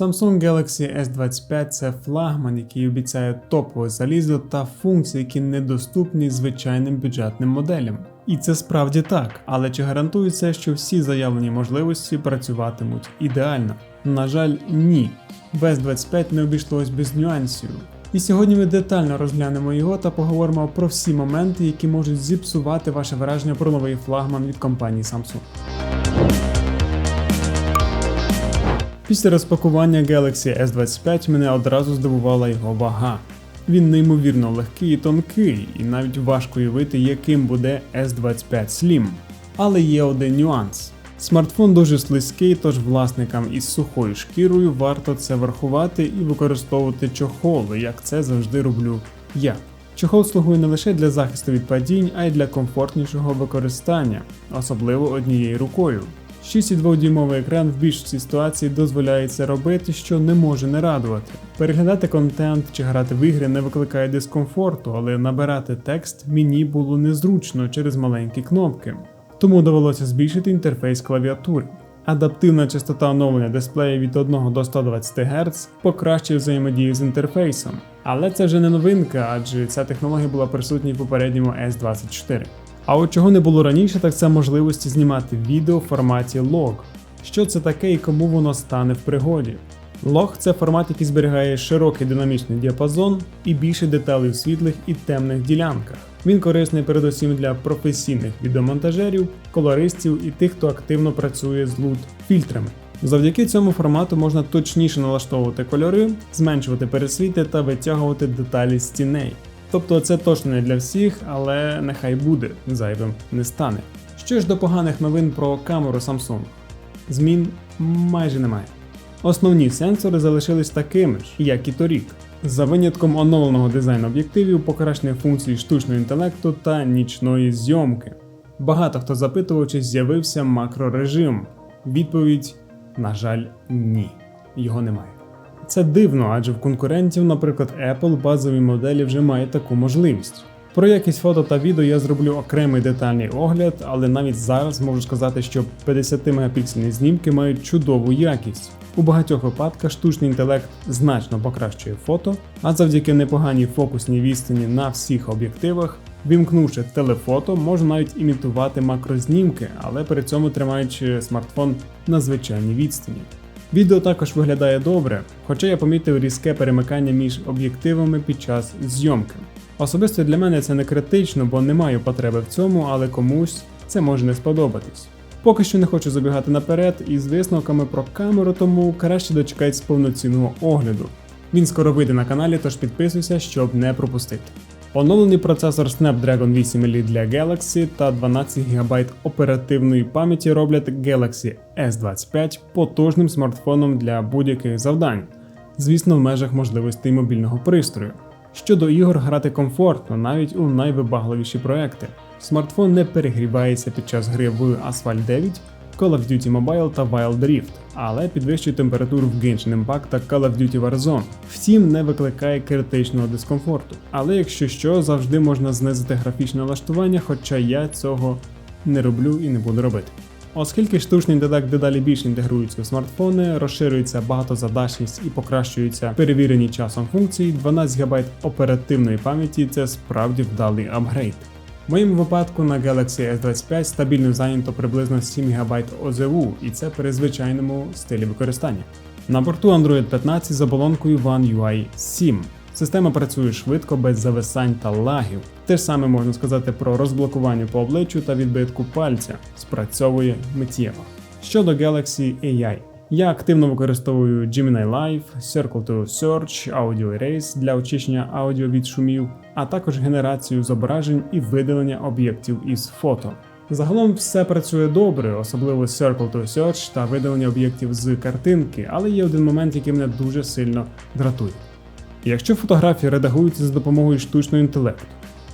Samsung Galaxy S25 це флагман, який обіцяє топове залізо та функції, які недоступні звичайним бюджетним моделям. І це справді так, але чи гарантує це, що всі заявлені можливості працюватимуть ідеально? На жаль, ні. В S25 не обійшлось без нюансів. І сьогодні ми детально розглянемо його та поговоримо про всі моменти, які можуть зіпсувати ваше враження про новий флагман від компанії Samsung. Після розпакування Galaxy S25 мене одразу здивувала його вага. Він неймовірно легкий і тонкий, і навіть важко уявити, яким буде S25 Slim. Але є один нюанс. Смартфон дуже слизький, тож власникам із сухою шкірою варто це врахувати і використовувати чохоли, як це завжди роблю я. Чохол слугує не лише для захисту від падінь, а й для комфортнішого використання, особливо однією рукою. 6,2-дюймовий екран в більшості ситуацій дозволяє це робити, що не може не радувати. Переглядати контент чи грати в ігри не викликає дискомфорту, але набирати текст мені було незручно через маленькі кнопки. Тому довелося збільшити інтерфейс клавіатури. Адаптивна частота оновлення дисплея від 1 до 120 Гц покращує взаємодію з інтерфейсом. Але це вже не новинка, адже ця технологія була присутня в попередньому S24. А от чого не було раніше, так це можливості знімати відео в форматі лог. Що це таке і кому воно стане в пригоді? Лог це формат, який зберігає широкий динамічний діапазон і більше деталей в світлих і темних ділянках. Він корисний передусім для професійних відеомонтажерів, колористів і тих, хто активно працює з лут фільтрами. Завдяки цьому формату можна точніше налаштовувати кольори, зменшувати пересвіти та витягувати деталі з тіней. Тобто це точно не для всіх, але нехай буде, зайвим не стане. Що ж до поганих новин про камеру Samsung? Змін майже немає. Основні сенсори залишились такими ж, як і торік, за винятком оновленого дизайну об'єктивів, покращення функцій штучного інтелекту та нічної зйомки. Багато хто запитував, чи з'явився макрорежим. Відповідь: на жаль, ні, його немає. Це дивно, адже в конкурентів, наприклад, Apple базові моделі вже мають таку можливість. Про якість фото та відео я зроблю окремий детальний огляд, але навіть зараз можу сказати, що 50 мегапіксельні знімки мають чудову якість. У багатьох випадках штучний інтелект значно покращує фото, а завдяки непоганій фокусній відстані на всіх об'єктивах, вімкнувши телефото, можна навіть імітувати макрознімки, але при цьому тримаючи смартфон на звичайній відстані. Відео також виглядає добре, хоча я помітив різке перемикання між об'єктивами під час зйомки. Особисто для мене це не критично, бо не маю потреби в цьому, але комусь це може не сподобатись. Поки що не хочу забігати наперед із висновками про камеру, тому краще дочекайтесь повноцінного огляду. Він скоро вийде на каналі, тож підписуйся, щоб не пропустити. Оновлений процесор Snapdragon 8 Elite для Galaxy та 12 ГБ оперативної пам'яті роблять Galaxy S25 потужним смартфоном для будь-яких завдань, звісно, в межах можливостей мобільного пристрою. Щодо ігор грати комфортно, навіть у найвибагливіші проекти. Смартфон не перегрівається під час гри в Asphalt 9, Call of Duty Mobile та Wild Rift, але підвищує температуру в Genshin Impact та Call of Duty Warzone. Втім, не викликає критичного дискомфорту. Але якщо що, завжди можна знизити графічне налаштування, хоча я цього не роблю і не буду робити. Оскільки штучний інтелект дедалі більше інтегрується у смартфони, розширюється багатозадачність і покращуються перевірені часом функції, 12 ГБ оперативної пам'яті це справді вдалий апгрейд. В моєму випадку на Galaxy S25 стабільно зайнято приблизно 7 ГБ ОЗУ, і це при звичайному стилі використання. На борту Android 15 з оболонкою One UI 7. Система працює швидко, без зависань та лагів. Те ж саме можна сказати про розблокування по обличчю та відбитку пальця, спрацьовує миттєво. Щодо Galaxy AI. Я активно використовую Gemini Live, Circle to Search, Audio Erase для очищення аудіо від шумів, а також генерацію зображень і видалення об'єктів із фото. Загалом все працює добре, особливо Circle to Search та видалення об'єктів з картинки, але є один момент, який мене дуже сильно дратує. Якщо фотографії редагуються за допомогою штучного інтелекту,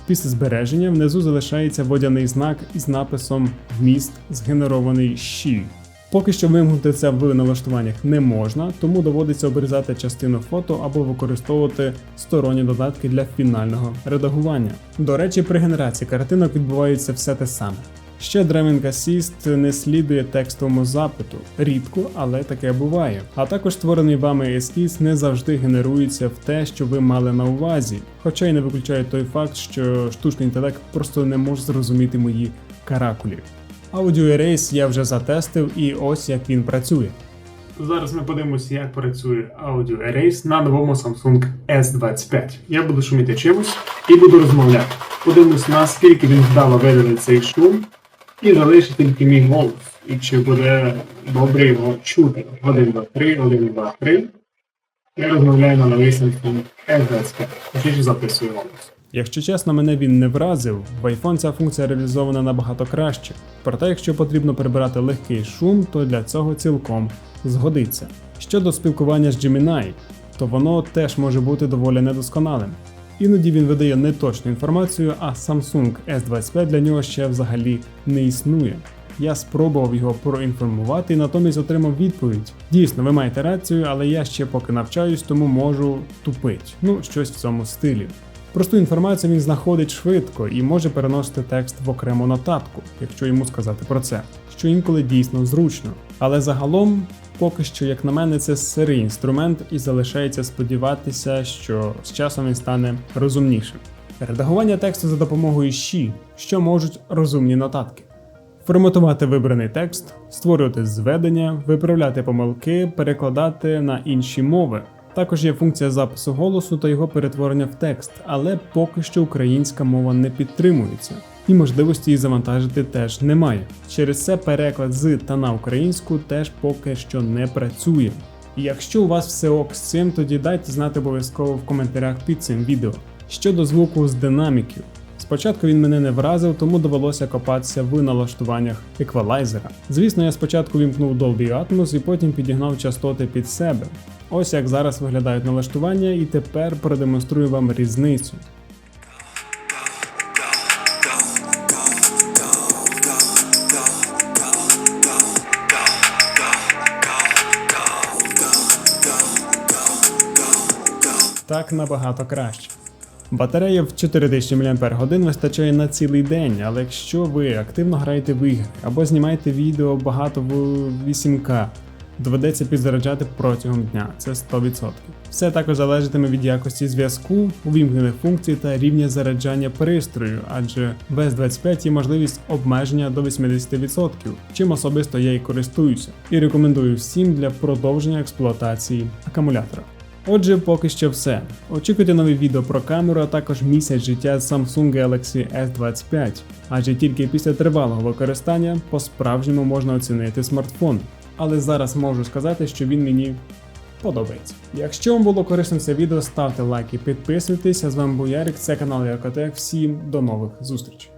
після збереження внизу залишається водяний знак із написом Вміст згенерований щі. Поки що вимкнути це в налаштуваннях не можна, тому доводиться обрізати частину фото або використовувати сторонні додатки для фінального редагування. До речі, при генерації картинок відбувається все те саме. Ще Dramming Assist не слідує текстовому запиту, рідко, але таке буває. А також створений вами ескіз не завжди генерується в те, що ви мали на увазі. Хоча й не виключає той факт, що штучний інтелект просто не може зрозуміти мої каракулі. Audio Erase я вже затестив і ось як він працює. Зараз ми подивимося, як працює Audio Erase на новому Samsung S25. Я буду шуміти чимось і буду розмовляти. Подивимось, наскільки він вдало видалить цей шум і залишить тільки мій голос. І чи буде добре його чути. 1, 2, 3, 1, 2, 3. Я розмовляю на новий Samsung S25. Записую голос. Якщо чесно, мене він не вразив, в iPhone ця функція реалізована набагато краще. Проте, якщо потрібно прибирати легкий шум, то для цього цілком згодиться. Щодо спілкування з Gemini, то воно теж може бути доволі недосконалим. Іноді він видає неточну інформацію, а Samsung S25 для нього ще взагалі не існує. Я спробував його проінформувати і натомість отримав відповідь. Дійсно, ви маєте рацію, але я ще поки навчаюсь, тому можу тупить. Ну, щось в цьому стилі. Просту інформацію він знаходить швидко і може переносити текст в окрему нотатку, якщо йому сказати про це, що інколи дійсно зручно. Але загалом, поки що, як на мене, це сирий інструмент і залишається сподіватися, що з часом він стане розумнішим. Редагування тексту за допомогою Ші, що можуть розумні нотатки. Форматувати вибраний текст, створювати зведення, виправляти помилки, перекладати на інші мови. Також є функція запису голосу та його перетворення в текст, але поки що українська мова не підтримується, і можливості її завантажити теж немає. Через це переклад з та на українську теж поки що не працює. І якщо у вас все ок з цим, тоді дайте знати обов'язково в коментарях під цим відео. Щодо звуку з динаміків. Спочатку він мене не вразив, тому довелося копатися в налаштуваннях еквалайзера. Звісно, я спочатку вімкнув Dolby Atmos і потім підігнав частоти під себе. Ось як зараз виглядають налаштування, і тепер продемонструю вам різницю. Так набагато краще. Батарея в 4000 мАч вистачає на цілий день, але якщо ви активно граєте в ігри або знімаєте відео багато в 8К, доведеться підзаряджати протягом дня, це 100%. Все також залежатиме від якості зв'язку, увімкнених функцій та рівня заряджання пристрою, адже без 25 є можливість обмеження до 80%, чим особисто я і користуюся, і рекомендую всім для продовження експлуатації акумулятора. Отже, поки що все. Очікуйте нові відео про камеру, а також місяць життя Samsung Galaxy S25, адже тільки після тривалого використання по-справжньому можна оцінити смартфон. Але зараз можу сказати, що він мені подобається. Якщо вам було корисним це відео, ставте лайк і підписуйтесь. А з вами був Ярик, це канал Якотек. Всім до нових зустрічей.